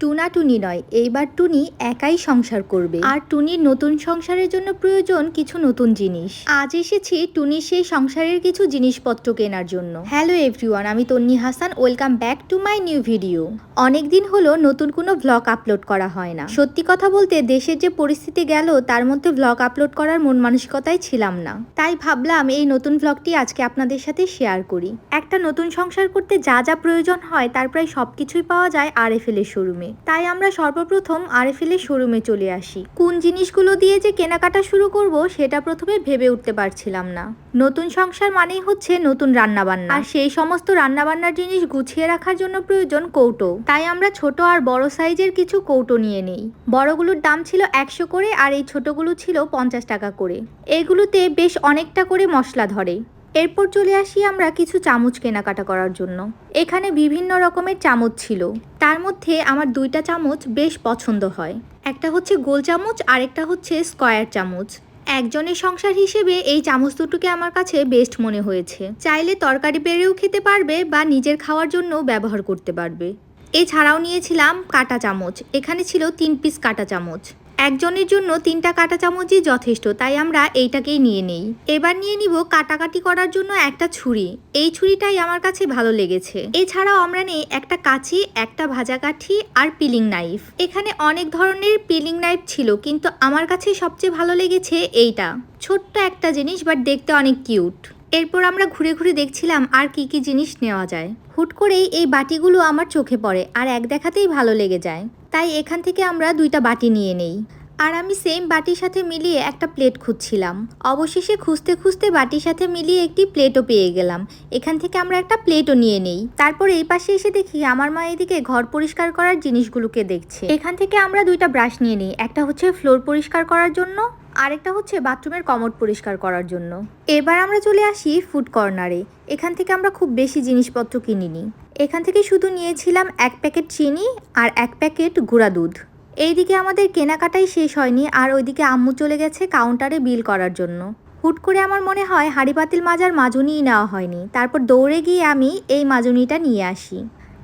Tuna টুনি নয়, এইবার টুনি একাই সংসার করবে। আর টুনির নতুন সংসারের জন্য প্রয়োজন কিছু নতুন জিনিস। আজ এসেছি টুনির সেই সংসারের কিছু জিনিসপত্র কেনার জন্য। হ্যালো এভরিওয়ান, আমি Tonni Hasan, welcome back to my new video. অনেক দিন হলো নতুন কোনো ভ্লগ আপলোড করা হয় না। সত্যি কথা বলতে দেশের যে পরিস্থিতি গেল, তার মধ্যে ভ্লগ আপলোড করার মন মানসিকতায় ছিলাম না। তাই ভাবলাম এই নতুন ভ্লগটি আজকে আপনাদের সাথে শেয়ার করি। একটা নতুন সংসার করতে যা যা প্রয়োজন হয়, তার প্রায় সবকিছুই পাওয়া যায় আর এফ এর শোরুমে তাই আমরা সর্বপ্রথম আর এফ এর শোরুমে চলে আসি। কোন জিনিসগুলো দিয়ে যে কেনাকাটা শুরু করব, সেটা প্রথমে ভেবে উঠতে পারছিলাম না। নতুন সংসার মানেই হচ্ছে নতুন রান্নাবান্না। আর সেই সমস্ত রান্নাবান্নার জিনিস গুছিয়ে রাখার জন্য প্রয়োজন কৌটো। তাই আমরা ছোট আর বড় সাইজের কিছু কৌটো নিয়ে নেই। বড়গুলোর দাম ছিল একশো করে আর এই ছোটগুলো ছিল পঞ্চাশ টাকা করে। এগুলোতে বেশ অনেকটা করে মশলা ধরে। এরপর চলে আসি আমরা কিছু চামচ কেনাকাটা করার জন্য। এখানে বিভিন্ন রকমের চামচ ছিল। তার মধ্যে আমার দুইটা চামচ বেশ পছন্দ হয়। একটা হচ্ছে গোল চামচ আর একটা হচ্ছে স্কয়ার চামচ। একজনের সংসার হিসেবে এই চামচ দুটোকে আমার কাছে বেস্ট মনে হয়েছে। চাইলে তরকারি পেরেও খেতে পারবে বা নিজের খাওয়ার জন্য ব্যবহার করতে পারবে। এছাড়াও নিয়েছিলাম কাটা চামচ। এখানে ছিল তিন পিস কাটা চামচ। একজনের জন্য তিনটা কাটা চামচই যথেষ্ট, তাই আমরা এইটাকেই নিয়ে নেই। এবার নিয়ে নিব কাটাকাটি করার জন্য একটা ছুরি। এই ছুরিটাই আমার কাছে ভালো লেগেছে। এছাড়াও আমরা নেই একটা কাঁচি, একটা ভাজা কাঠি আর পিলিং নাইফ। এখানে অনেক ধরনের পিলিং নাইফ ছিল, কিন্তু আমার কাছে সবচেয়ে ভালো লেগেছে এইটা। ছোট্ট একটা জিনিস, বাট দেখতে অনেক কিউট। এরপর আমরা ঘুরে ঘুরে দেখছিলাম আর কি কি জিনিস নেওয়া যায়। হুট করেই এই বাটিগুলো আমার চোখে পড়ে আর এক দেখাতেই ভালো লেগে যায়। তাই এখান থেকে আমরা দুইটা বাটি নিয়ে নেই। আর আমি সেম বাটির সাথে মিলিয়ে একটা প্লেট খুঁজছিলাম। অবশেষে খুঁজতে খুঁজতে বাটির সাথে মিলিয়ে একটি প্লেটও পেয়ে গেলাম। এখান থেকে আমরা একটা প্লেটও নিয়ে নেই। তারপর এই পাশে এসে দেখি আমার মা এদিকে ঘর পরিষ্কার করার জিনিসগুলোকে দেখছে। এখান থেকে আমরা দুইটা ব্রাশ নিয়ে নিই। একটা হচ্ছে ফ্লোর পরিষ্কার করার জন্য আরেকটা হচ্ছে বাথরুমের কমোড পরিষ্কার করার জন্য। এবার আমরা চলে আসি ফুড কর্নারে। এখান থেকে আমরা খুব বেশি জিনিসপত্র কিনিনি। এখান থেকে শুধু নিয়েছিলাম এক প্যাকেট চিনি আর এক প্যাকেট গুঁড়া দুধ। এইদিকে আমাদের কেনাকাটাই শেষ হয়নি আর ওইদিকে আম্মু চলে গেছে কাউন্টারে বিল করার জন্য। হুট করে আমার মনে হয় হাঁড়ি পাতিল মাজার মাজুনিই নেওয়া হয়নি। তারপর দৌড়ে গিয়ে আমি এই মাজুনিটা নিয়ে আসি।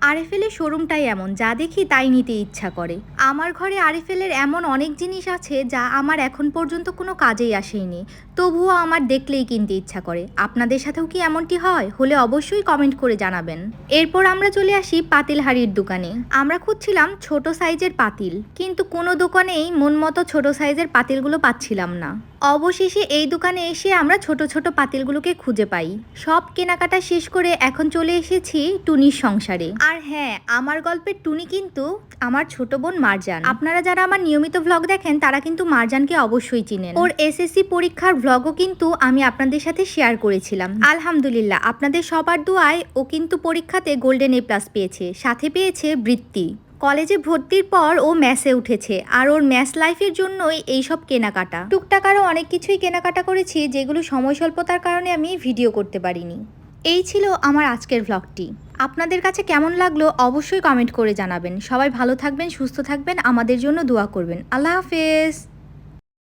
আরএফএলের শোরুমটাই এমন, যা দেখি তাই নিতে ইচ্ছা করে। আমার ঘরে আরএফএলের এমন অনেক জিনিস আছে, যা আমার এখন পর্যন্ত কোনো কাজেই আসেনি তবুও আমার দেখলেই কিনতে ইচ্ছা করে। আপনাদের সাথেও কি এমনটি হয়? হলে অবশ্যই কমেন্ট করে জানাবেন। এরপর আমরা চলে আসি পাতিল হাড়ির দোকানে। আমরা খুঁজছিলাম ছোট সাইজের পাতিল, কিন্তু কোনো দোকানেই মন মতো ছোট সাইজের পাতিলগুলো পাচ্ছিলাম না। অবশেষে এই দোকানে এসে আমরা ছোট ছোট পাতিলগুলোকে খুঁজে পাই। সব কেনাকাটা শেষ করে এখন চলে এসেছি টুনির সংসারে। আর হ্যাঁ আমার গল্পের টুনি কিন্তু আমার ছোট বোন মারজান। আপনারা যারা আমার নিয়মিত ভ্লগ দেখেন, তারা কিন্তু মারজানকে অবশ্যই চিনেন। ওর এসএসসি পরীক্ষার ভ্লগও কিন্তু আমি আপনাদের সাথে শেয়ার করেছিলাম। আলহামদুলিল্লাহ, আপনাদের সবার দোয়ায় ও কিন্তু পরীক্ষাতে গোল্ডেন এ প্লাস পেয়েছে। সাথে পেয়েছে বৃত্তি। কলেজে ভর্তির পর ও ম্যাসে উঠেছে আর ওর ম্যাস লাইফের জন্যই এইসব কেনাকাটা। টুকটাক আরও অনেক কিছুই কেনাকাটা করেছি যেগুলো সময় স্বল্পতার কারণে আমি ভিডিও করতে পারিনি। এই ছিল আমার আজকের ভ্লগটি আপনাদের কাছে কেমন লাগল অবশ্যই কমেন্ট করে জানাবেন। সবাই ভালো থাকবেন, সুস্থ থাকবেন, আমাদের জন্য দোয়া করবেন। আল্লাহ হাফেজ!